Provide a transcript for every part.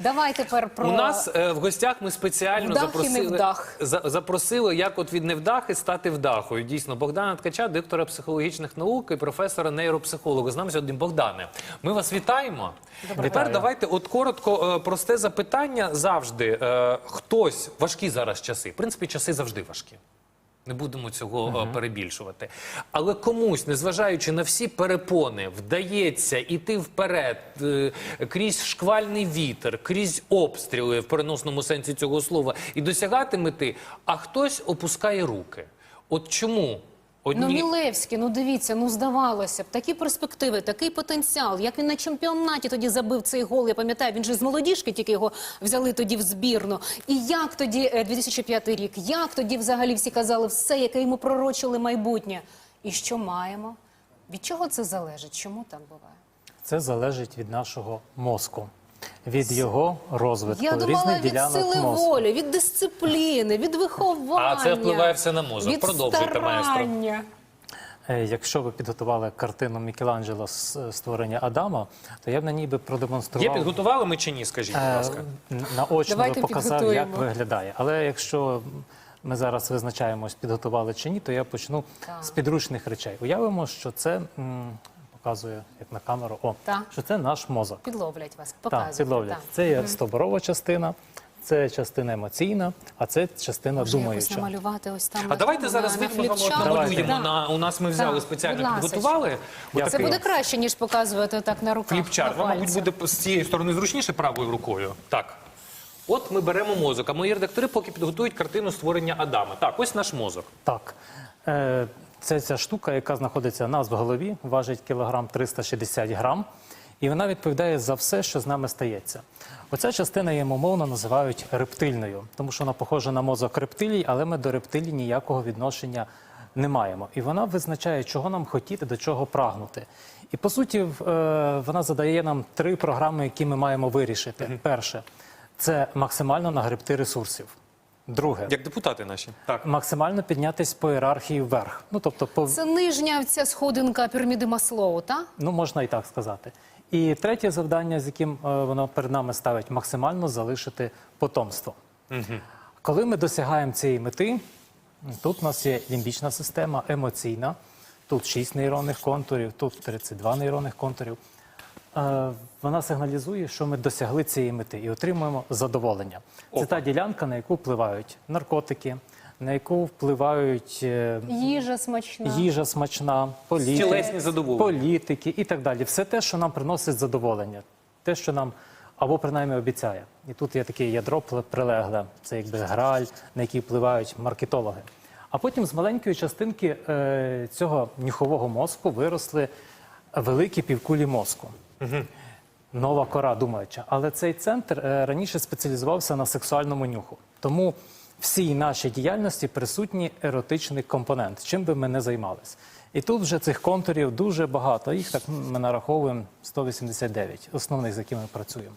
Давай тепер про У нас е, в гостях ми спеціально Вдах і запросили, невдах. за- запросили, як от від невдахи стати вдахою. Дійсно, Богдана Ткача, диктора психологічних наук і професора нейропсихолога. З нами сьогодні Богдане. Ми вас вітаємо. Тепер Вітаю. давайте от коротко е, просте запитання завжди. Е, хтось важкі зараз часи. В принципі, часи завжди важкі. Не будемо цього е, перебільшувати. Але комусь, незважаючи на всі перепони, вдається іти вперед е, крізь шквальний вітер, крізь обстріли в переносному сенсі цього слова і досягати мети, а хтось опускає руки. От чому ну Мілевський, ну дивіться, ну здавалося б, такі перспективи, такий потенціал. Як він на чемпіонаті тоді забив цей гол, я пам'ятаю, він же з молодіжки тільки його взяли тоді в збірну. І як тоді е, 2005 рік, як тоді взагалі всі казали все, яке йому пророчили майбутнє. І що маємо? Від чого це залежить? Чому так буває? Це залежить від нашого мозку, від його розвитку Я думала різних від ділянок сили мозку. волі, від дисципліни, від виховання. А це впливає все на мозок. Від Продовжуйте, маестро. старання. Е, Якщо ви підготували картину Мікеланджело з е, створення Адама, то я б на ній би продемонстрував. є підготували ми чи ні? Скажіть, будь е, ласка. н- наочно Давайте би показав, підготуємо. як виглядає. Але якщо ми зараз визначаємось, підготували чи ні, то я почну Так. з підручних речей. Уявимо, що це м, показую як на камеру. О, Так. що це наш мозок. Підловлять вас, Так, підловлять. так. Це є стоборова частина, це частина емоційна, а це частина Може, якось думаюча. намалювати ось там. А на давайте тому, зараз на- на фліпчарті. Намалюємо. На, у нас ми взяли Так, спеціально підготували. Це буде краще, ніж показувати так на руках. Фліпчарт. на Вам, мабуть, буде з цієї сторони зручніше правою рукою. Так. От ми беремо мозок, а мої редактори поки підготують картину створення Адама. Так, ось наш мозок. Так. Е, Це ця штука, яка знаходиться у нас в голові, важить кілограм 360 грам, і вона відповідає за все, що з нами стається. Оця частина її умовно називають рептильною, тому що вона похожа на мозок рептилій, але ми до рептилій ніякого відношення не маємо. І вона визначає, чого нам хотіти, до чого прагнути. І по суті, е, вона задає нам три програми, які ми маємо вирішити. Перше це максимально нагребти ресурсів. Друге Як депутати наші. Так. максимально піднятись по ієрархії вверх. Ну тобто, по Це нижня ця сходинка піраміди Маслоу, так? ну можна і так сказати. І третє завдання, з яким е, воно перед нами ставить, максимально залишити потомство. Коли ми досягаємо цієї мети, тут у нас є лімбічна система, емоційна, тут 6 нейронних контурів, тут 32 нейронних контурів. Е, Вона сигналізує, що ми досягли цієї мети і отримуємо задоволення. Це та ділянка, на яку впливають наркотики, на яку впливають е, Їжа смачна. їжа смачна, політики, Тілесні задоволення. політики і так далі. Все те, що нам приносить задоволення, те, що нам або принаймні обіцяє. І тут є таке ядро пле- прилегле, це якби граль, на який впливають маркетологи. А потім з маленької частинки е, цього нюхового мозку виросли великі півкулі мозку. Нова кора думаюча. Але цей центр е, раніше спеціалізувався на сексуальному нюху. Тому всій нашій діяльності присутній еротичний компонент, чим би ми не займалися. І тут вже цих контурів дуже багато. Їх так ми нараховуємо 189, основних, з якими працюємо.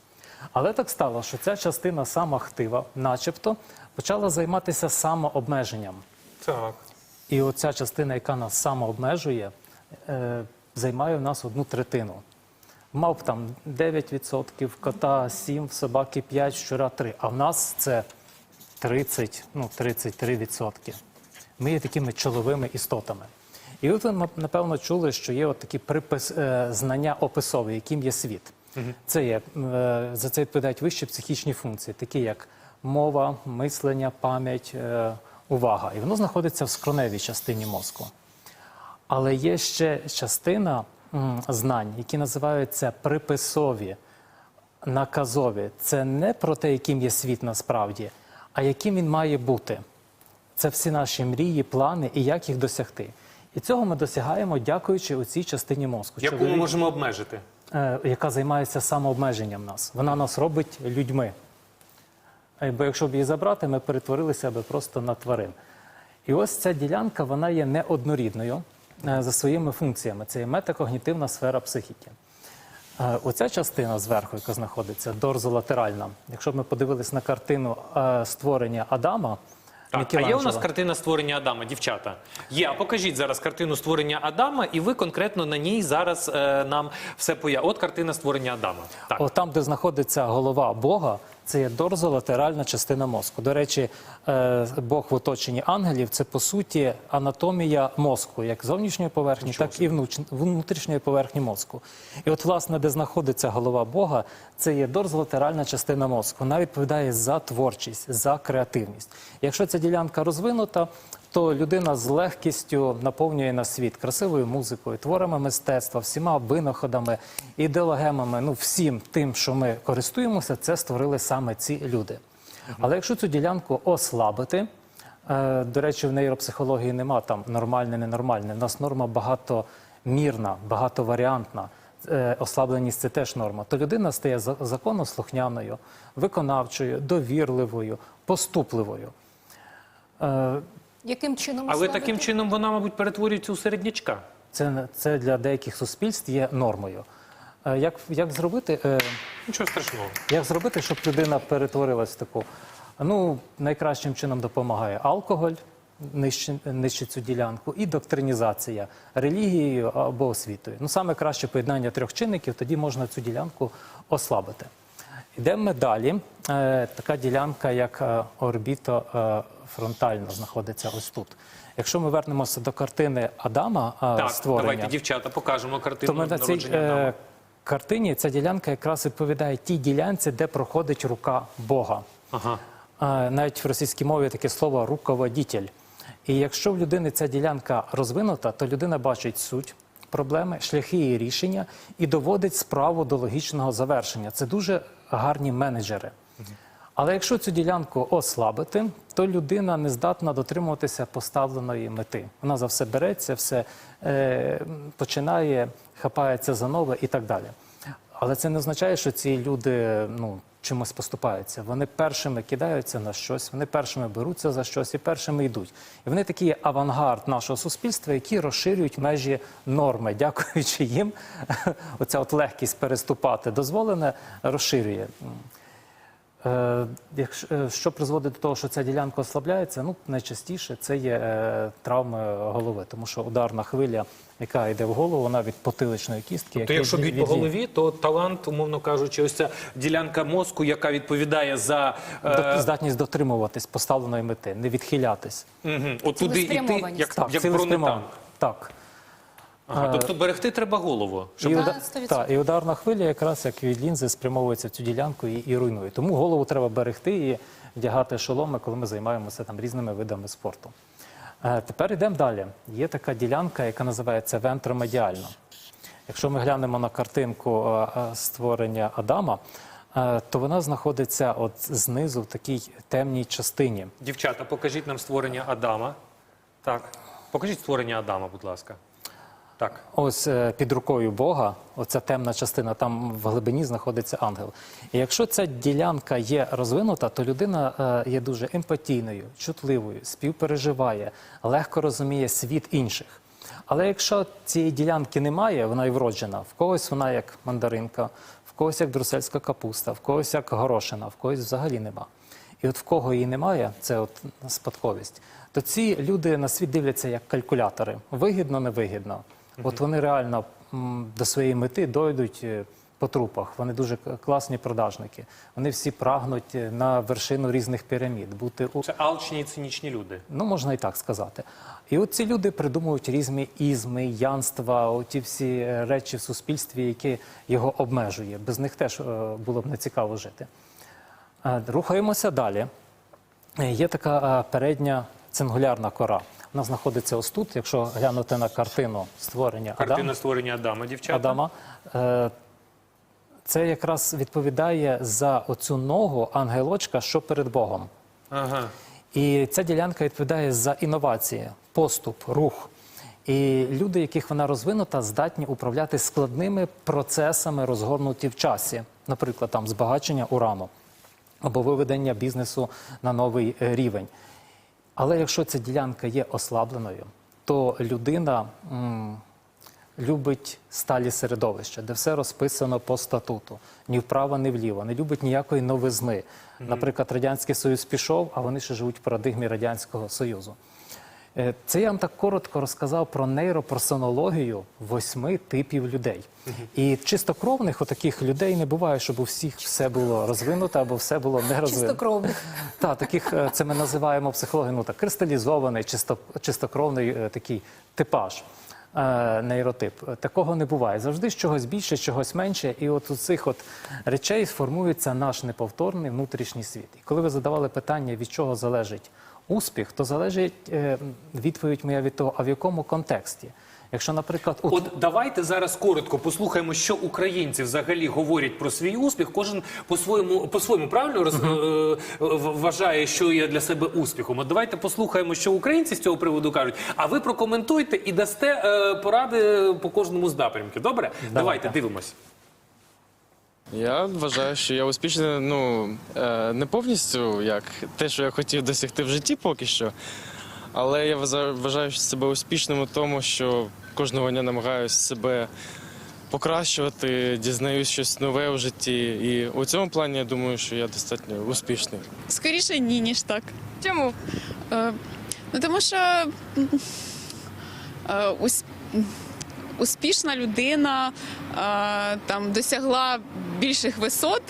Але так стало, що ця частина самоактива, начебто, почала займатися самообмеженням. Так. І оця частина, яка нас самообмежує, е, займає в нас одну третину. Мав там 9%, кота 7%, в собаки 5%, щура 3%. А в нас це 30, ну 33%. Ми є такими чоловими істотами. І от ви, напевно, чули, що є от такі припис, е, знання описові, яким є світ. Це є, е, за це відповідають вищі психічні функції, такі як мова, мислення, пам'ять, е, увага. І воно знаходиться в скроневій частині мозку. Але є ще частина знань, які називаються приписові, наказові. Це не про те, яким є світ насправді, а яким він має бути. Це всі наші мрії, плани і як їх досягти. І цього ми досягаємо, дякуючи у цій частині мозку, Яку ми можемо обмежити? е, яка займається самообмеженням нас. Вона нас робить людьми. Е, Бо якщо б її забрати, ми перетворилися б просто на тварин. І ось ця ділянка вона є неоднорідною за своїми функціями. Це є метакогнітивна сфера психіки. Е, Оця частина зверху, яка знаходиться, дорзолатеральна. Якщо б ми подивились на картину е, створення Адама, Так, а є у нас картина створення Адама, дівчата. Є. А покажіть зараз картину створення Адама, і ви конкретно на ній зараз е, нам все поя. От картина створення Адама. Так. От там, де знаходиться голова Бога, це є дорзолатеральна частина мозку. До речі, е, Бог в оточенні ангелів це по суті анатомія мозку, як зовнішньої поверхні, так і внутрішньої поверхні мозку. І от, власне, де знаходиться голова Бога, це є дорзолатеральна частина мозку. Вона відповідає за творчість, за креативність. Якщо ця ділянка розвинута, то людина з легкістю наповнює на світ красивою музикою, творами мистецтва, всіма винаходами, ідеологемами, ну всім тим, що ми користуємося, це створили саме ці люди. Але якщо цю ділянку ослабити, е, до речі, в нейропсихології нема там нормальне, ненормальне. У нас норма багатомірна, багатоваріантна. Е, Ослабленість це теж норма. То людина стає за- законослухняною, виконавчою, довірливою, поступливою. Е, Яким чином Але ослабити? таким чином вона, мабуть, перетворюється у середнячка. Це, це для деяких суспільств є нормою. Е, Як, як, зробити, Нічого страшного. як зробити, щоб людина перетворилась в таку? Ну, найкращим чином допомагає алкоголь, нищить, нищить цю ділянку, і доктринізація релігією або освітою. Ну, саме краще поєднання трьох чинників, тоді можна цю ділянку ослабити. Йдемо ми далі. Е, така ділянка, як е, орбітофронтальна, знаходиться ось тут. Якщо ми вернемося до картини Адама е, Так, створення, давайте, дівчата, покажемо картину то ми на цій народження Адама. е, картині ця ділянка якраз відповідає тій ділянці, де проходить рука Бога. Ага. Е, Навіть в російській мові таке слово руководитель. І якщо в людини ця ділянка розвинута, то людина бачить суть проблеми, шляхи її рішення і доводить справу до логічного завершення. Це дуже гарні менеджери. Але якщо цю ділянку ослабити, то людина не здатна дотримуватися поставленої мети. Вона за все береться, все е, починає, хапається за нове і так далі. Але це не означає, що ці люди ну, чимось поступаються. Вони першими кидаються на щось, вони першими беруться за щось і першими йдуть. І вони такі авангард нашого суспільства, які розширюють межі норми. Дякуючи їм, оця от легкість переступати дозволене розширює. Е, якщо, е, що призводить до того, що ця ділянка ослабляється, ну найчастіше це є е, травми голови, тому що ударна хвиля, яка йде в голову, вона від потиличної кістки. То якщо б'ють по голові, то талант, умовно кажучи, ось ця ділянка мозку, яка відповідає за е, здатність дотримуватись поставленої мети, не відхилятись. мгм, от туди йти, як, Так, як бронетанк. Так. Ага, тобто берегти треба голову. Щоб... І, Да, уда- та, і ударна хвиля якраз як від лінзи спрямовується в цю ділянку і, і руйнує. Тому голову треба берегти і вдягати шоломи, коли ми займаємося там різними видами спорту. Е, тепер йдемо далі. Є така ділянка, яка називається вентромедіальна. Якщо ми глянемо на картинку е, е, створення Адама, е, то вона знаходиться от знизу в такій темній частині. Дівчата, покажіть нам створення Адама. Так. Покажіть створення Адама, будь ласка. Так. Ось е, під рукою Бога, оця темна частина, там в глибині знаходиться ангел. І якщо ця ділянка є розвинута, то людина е, є дуже емпатійною, чутливою, співпереживає, легко розуміє світ інших. Але якщо цієї ділянки немає, вона і вроджена, в когось вона як мандаринка, в когось як брусельська капуста, в когось як горошина, в когось взагалі нема. І от в кого її немає, це от спадковість, то ці люди на світ дивляться як калькулятори. Вигідно, невигідно. От вони реально до своєї мети дойдуть е, по трупах. Вони дуже класні продажники. Вони всі прагнуть е, на вершину різних пірамід, бути у Це алчні і цинічні люди. Ну, можна і так сказати. І от ці люди придумують різні ізми, янства, оті всі е, речі в суспільстві, які його обмежує. Без них теж було б нецікаво жити. Рухаємося далі. Є така передня цингулярна кора. Вона знаходиться ось тут. Якщо глянути на картину створення Картина створення Адама, дівчата. Адама е, це якраз відповідає за оцю ногу ангелочка, що перед Богом. Ага. І ця ділянка відповідає за інновації, поступ, рух. І люди, яких вона розвинута, здатні управляти складними процесами, розгорнуті в часі, наприклад, там збагачення урану або виведення бізнесу на новий е, рівень. Але якщо ця ділянка є ослабленою, то людина, м, любить сталі середовища, де все розписано по статуту, ні вправо, ні вліво, не любить ніякої новизни. Наприклад, Радянський Союз пішов, а вони ще живуть в парадигмі Радянського Союзу. Е, Це я вам так коротко розказав про нейроперсонологію восьми типів людей. І чистокровних отаких людей не буває, щоб у всіх все було розвинуто або все було не розвинуто. Чистокровних. Так, таких е, це ми називаємо в психології, ну так кристалізований, чисто, чистокровний е, такий типаж. Нейротип такого не буває. Завжди з чогось більше, з чогось менше, і от у цих от речей сформується наш неповторний внутрішній світ. І коли ви задавали питання, від чого залежить успіх, то залежить е, відповідь моя від того, а в якому контексті. Якщо, наприклад, у От давайте зараз коротко послухаємо, що українці взагалі говорять про свій успіх. Кожен по-своєму по-своєму правильно роз, е, вважає, що є для себе успіхом. От давайте послухаємо, що українці з цього приводу кажуть. А ви прокоментуйте і дасте е, поради по кожному з напрямків. Добре? Давайте дивимось. Я вважаю, що я успішний, ну е, не повністю як те, що я хотів досягти в житті поки що. Але я вважаю- вважаю себе успішним у тому, що кожного дня намагаюся себе покращувати, дізнаюсь щось нове в житті. І у цьому плані я думаю, що я достатньо успішний. Скоріше ні, ніж так. Чому? Е, ну тому що е, ус- м, успішна людина е, там досягла більших висот,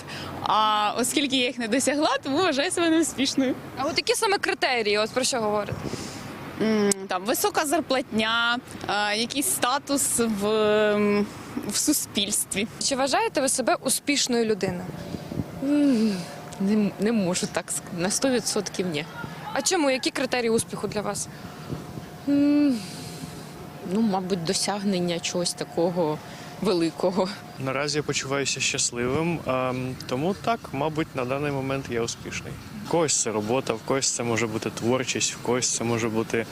а оскільки я їх не досягла, тому вважаю себе неуспішною. А от які саме критерії, от про що говорите? Там висока зарплатня, якийсь статус в, в суспільстві. Чи вважаєте ви себе успішною людиною? Не, не можу так на 100% ні. А чому? Які критерії успіху для вас? Ну, мабуть, досягнення чогось такого великого. Наразі я почуваюся щасливим, ем, тому так, мабуть, на даний момент я успішний. В когось це робота, в когось це може бути творчість, в когось це може бути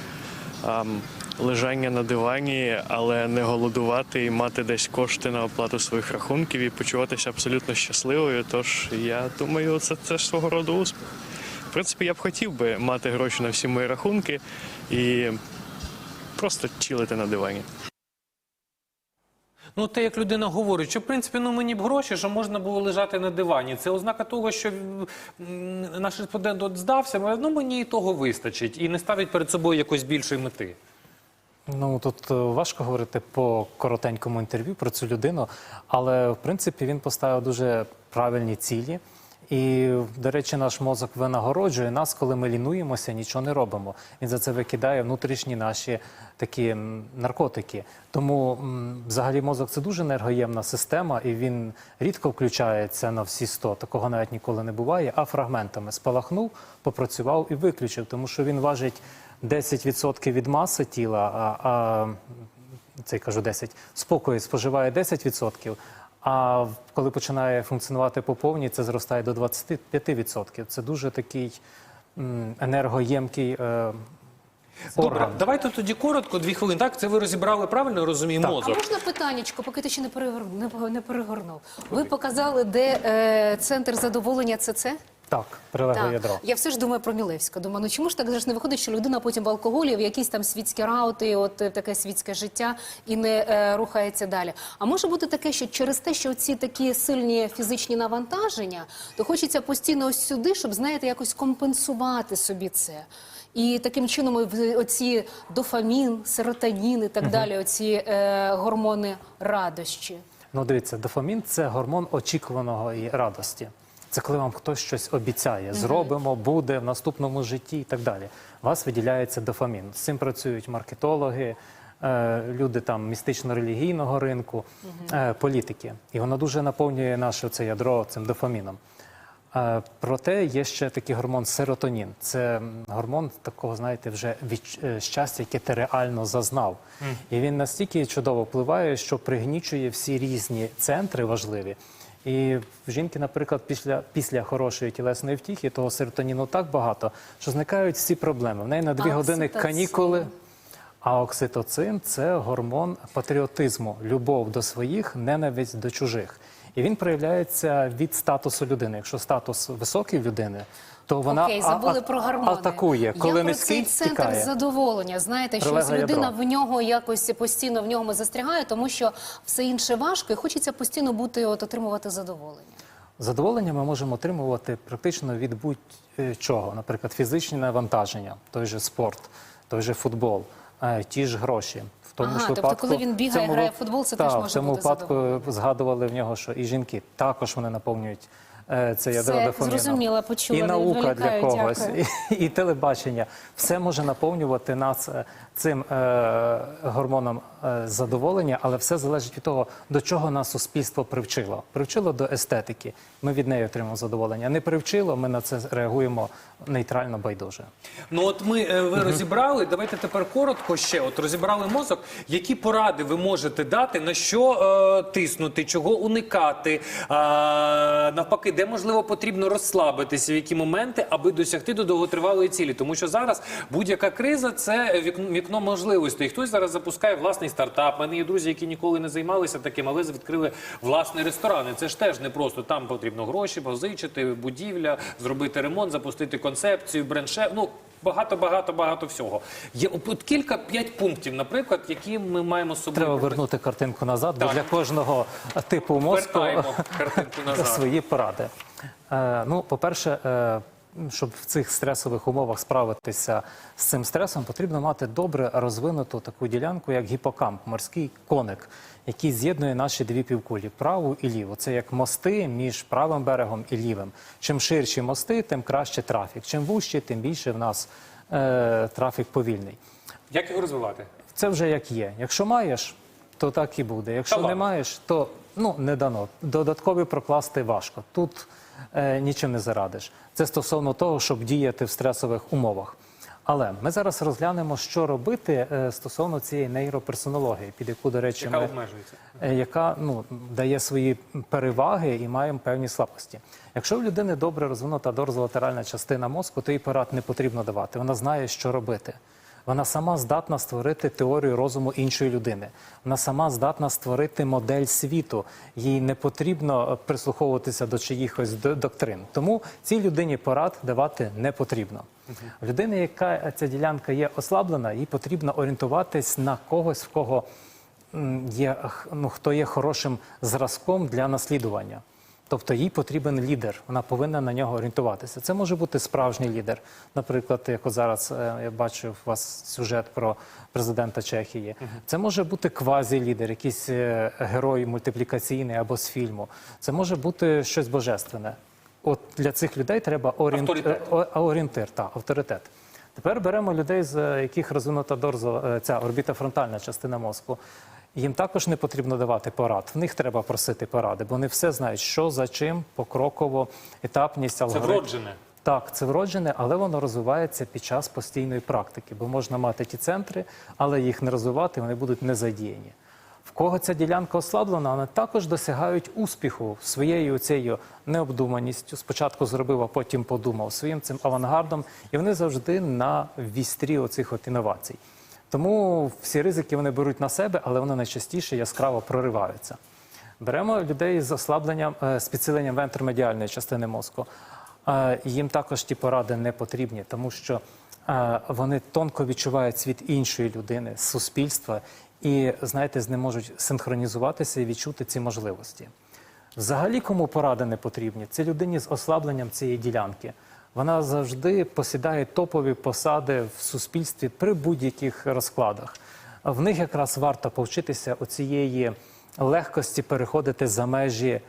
ем, лежання на дивані, але не голодувати і мати десь кошти на оплату своїх рахунків і почуватися абсолютно щасливою. Тож я думаю, це, це ж свого роду успіх. В принципі, я б хотів би мати гроші на всі мої рахунки і просто чилити на дивані. Ну, те, як людина говорить, що в принципі ну мені б гроші, що можна було лежати на дивані. Це ознака того, що наш респондент от здався, ну мені і того вистачить, і не ставить перед собою якоїсь більшої мети. Ну тут е, важко говорити по коротенькому інтерв'ю про цю людину, але в принципі він поставив дуже правильні цілі. І, до речі, наш мозок винагороджує нас, коли ми лінуємося, нічого не робимо. Він за це викидає внутрішні наші такі наркотики. Тому взагалі мозок це дуже енергоємна система, і він рідко включається на всі 100. Такого навіть ніколи не буває. А фрагментами спалахнув, попрацював і виключив, тому що він важить 10% від маси тіла, а, а це кажу 10, спокою споживає 10%, а коли починає функціонувати по повній, це зростає до 25%. Це дуже такий енергоємкий е, Добре, орган. давайте тоді коротко, дві хвилини. Так, це ви розібрали правильно, я розумію, Так. А можна питаннячко, поки ти ще не перегорнув? Не, не перегорнув. Ви показали, де е, центр задоволення це це? Так, прилегле Так. ядро. Я все ж думаю про Мілевська. Думаю, ну чому ж так же ж не виходить, що людина потім в алкоголі, в якісь там світські раути, от е, таке світське життя і не е, рухається далі. А може бути таке, що через те, що ці такі сильні фізичні навантаження, то хочеться постійно ось сюди, щоб знаєте, якось компенсувати собі це. І таким чином оці дофамін, серотонін і так далі, оці е, гормони радощі. Ну, дивіться, дофамін це гормон очікуваного і радості. Це коли вам хтось щось обіцяє, зробимо, буде в наступному житті і так далі. У вас виділяється дофамін. З цим працюють маркетологи, е, люди там містично-релігійного ринку, е, політики. І воно дуже наповнює наше це ядро цим дофаміном. Е, Проте є ще такий гормон серотонін. Це гормон такого, знаєте, вже від е, щастя, яке ти реально зазнав. І він настільки чудово впливає, що пригнічує всі різні центри важливі. І в жінки, наприклад, після, після хорошої тілесної втіхи того серотоніну так багато, що зникають всі проблеми. В неї на дві години канікули. А окситоцин це гормон патріотизму, любов до своїх, ненависть до чужих. І він проявляється від статусу людини. Якщо статус високий людини, то вона Окей, забули а- про гормони. атакує. Коли Я про низький, цей центр тікає. задоволення. Знаєте, що Прилегле людина ядро. в нього якось постійно в ньому застрягає, тому що все інше важко, і хочеться постійно бути от отримувати задоволення. Задоволення ми можемо отримувати практично від будь-чого, наприклад, фізичні навантаження, той же спорт, той же футбол, е, ті ж гроші. В тому Ага, тобто, випадку, коли він бігає, цьому грає в футбол, це та, теж в може цьому бути випадку згадували в нього, що і жінки також вони наповнюють це ядро зрозуміла, почула, І не наука для когось, і, і телебачення. Все може наповнювати нас е, цим е, гормоном е, задоволення, але все залежить від того, до чого нас суспільство привчило. Привчило до естетики. Ми від неї отримуємо задоволення. Не привчило, ми на це реагуємо нейтрально байдуже. Ну от ми е, ви розібрали. Давайте тепер коротко ще. От розібрали мозок. Які поради ви можете дати, на що е, тиснути, чого уникати? А, навпаки, де можливо потрібно розслабитися, в які моменти, аби досягти до довготривалої цілі? Тому що зараз будь-яка криза це вікно, можливостей. Хтось зараз запускає власний стартап. У мене є друзі, які ніколи не займалися таким, але відкрили власний ресторан. І це ж теж не просто там потрібно гроші, позичити, будівля, зробити ремонт, запустити концепцію, брендше. Ну багато, багато, багато всього. Є от кілька п'ять пунктів, наприклад, які ми маємо з собою. Треба вернути картинку назад, бо Так. для кожного типу мозку Вертаємо картинку назад. свої поради. Е, ну, по-перше, е, щоб в цих стресових умовах справитися з цим стресом, потрібно мати добре розвинуту таку ділянку, як гіпокамп, морський коник, який з'єднує наші дві півкулі праву і ліву. Це як мости між правим берегом і лівим. Чим ширші мости, тим краще трафік. Чим вужчі, тим більше в нас е, трафік повільний. Як його розвивати? Це вже як є. Якщо маєш, то так і буде. Якщо Талант. не маєш, то ну не дано. Додаткові прокласти важко. Тут е, нічим не зарадиш. Це стосовно того, щоб діяти в стресових умовах. Але ми зараз розглянемо, що робити е, стосовно цієї нейроперсонології, під яку, до речі, Яка ми, обмежується? е, яка ну, дає свої переваги і має певні слабкості. Якщо в людини добре розвинута дорзолатеральна частина мозку, то їй порад не потрібно давати. Вона знає, що робити. Вона сама здатна створити теорію розуму іншої людини. Вона сама здатна створити модель світу. Їй не потрібно е, прислуховуватися до чиїхось доктрин. Тому цій людині порад давати не потрібно. В людини, яка ця ділянка є ослаблена, їй потрібно орієнтуватись на когось, в кого є ну, хто є хорошим зразком для наслідування. Тобто їй потрібен лідер, вона повинна на нього орієнтуватися. Це може бути справжній лідер. Наприклад, як зараз е, я бачив у вас сюжет про президента Чехії. Це може бути квазі-лідер, якийсь е, герой мультиплікаційний або з фільму. Це може бути щось божественне. От для цих людей треба орієнт... Е, орієнтир, та, авторитет. Тепер беремо людей, з яких розвинута дорзо, ця орбітофронтальна частина мозку. Їм також не потрібно давати порад. В них треба просити поради, бо вони все знають, що за чим, покроково, етапність, Це вроджене. Так, це вроджене, але воно розвивається під час постійної практики, бо можна мати ті центри, але їх не розвивати, вони будуть не задіяні. В кого ця ділянка ослаблена, вони також досягають успіху своєю цією необдуманістю. Спочатку зробив, а потім подумав своїм цим авангардом, і вони завжди на вістрі оцих от інновацій. Тому всі ризики вони беруть на себе, але вони найчастіше яскраво прориваються. Беремо людей з ослабленням е, з підсиленням вентромедіальної частини мозку. Е, Їм також ті поради не потрібні, тому що е, вони тонко відчувають світ іншої людини, суспільства, і знаєте, з ним можуть синхронізуватися і відчути ці можливості. Взагалі, кому поради не потрібні, це людині з ослабленням цієї ділянки. Вона завжди посідає топові посади в суспільстві при будь-яких розкладах. В них якраз варто повчитися оцієї легкості переходити за межі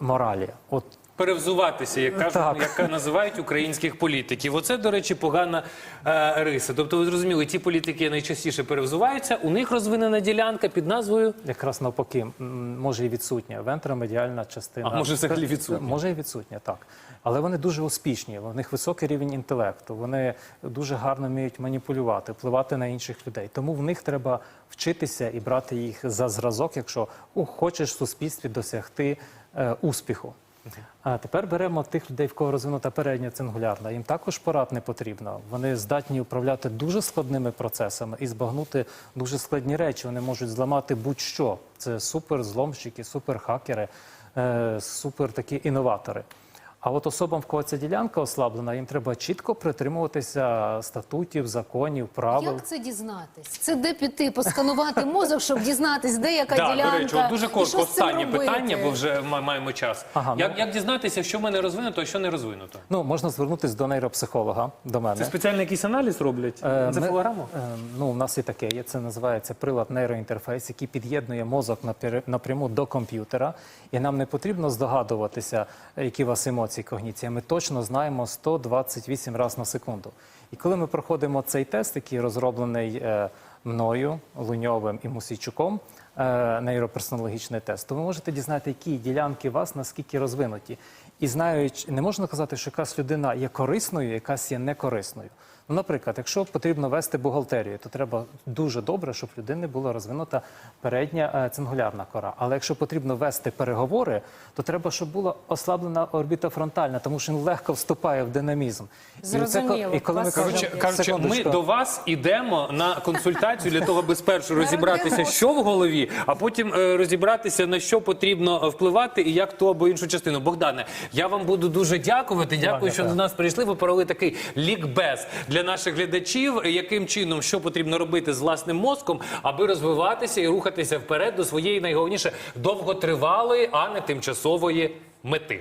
моралі. От Перевзуватися, як кажуть, як називають українських політиків. Оце, до речі, погана е, риса. Тобто, ви зрозуміли, ті політики найчастіше перевзуваються. У них розвинена ділянка під назвою якраз навпаки, може і відсутня вентромедіальна частина. А може, взагалі відсутня? Може і відсутня, так. Але вони дуже успішні, у них високий рівень інтелекту, вони дуже гарно вміють маніпулювати, впливати на інших людей. Тому в них треба вчитися і брати їх за зразок, якщо хочеш в суспільстві досягти е, успіху. А тепер беремо тих людей, в кого розвинута передня цингулярна. Їм також порад не потрібно. Вони здатні управляти дуже складними процесами і збагнути дуже складні речі. Вони можуть зламати будь-що. Це суперзломщики, суперхакери. е, супер такі інноватори. А от особам, в кого ця ділянка ослаблена, їм треба чітко притримуватися статутів, законів, правил. Як це дізнатись? Це де піти, посканувати мозок, щоб дізнатись, де яка Да, ділянка. до речі, от дуже і коротко що з цим останнє робити? питання, бо вже ма- маємо час. Ага, як, ну. як дізнатися, що в мене розвинуто, а що не розвинуто? Ну, можна звернутися до нейропсихолога, до мене. Це спеціальний якийсь аналіз роблять? Е, ми- Енцефалограму? е, Ну, у нас і таке є. Це називається прилад нейроінтерфейс, який під'єднує мозок напря- напряму до комп'ютера. І нам не потрібно здогадуватися, які у вас емоції, когніція. Ми точно знаємо 128 разів на секунду. І коли ми проходимо цей тест, який розроблений е, мною, Луньовим і Мусійчуком, е, нейроперсонологічний тест, то ви можете дізнати, які ділянки вас наскільки розвинуті. І знаючи, не можна казати, що якась людина є корисною, якась є некорисною. Ну, наприклад, якщо потрібно вести бухгалтерію, то треба дуже добре, щоб в людини була розвинута передня е, цингулярна кора. Але якщо потрібно вести переговори, то треба, щоб була ослаблена орбіта фронтальна, тому що він легко вступає в динамізм. Зрозуміло. І коли ми Класно. Коротше, кажучи, ми до вас ідемо на консультацію для того, аби спершу розібратися, що в голові, а потім е, розібратися на що потрібно е, впливати і як ту або іншу частину. Богдане, я вам буду дуже дякувати. Дякую, що до нас прийшли. Ви провели такий лікбез для наших глядачів, яким чином що потрібно робити з власним мозком, аби розвиватися і рухатися вперед до своєї найголовніше довготривалої, а не тимчасової мети.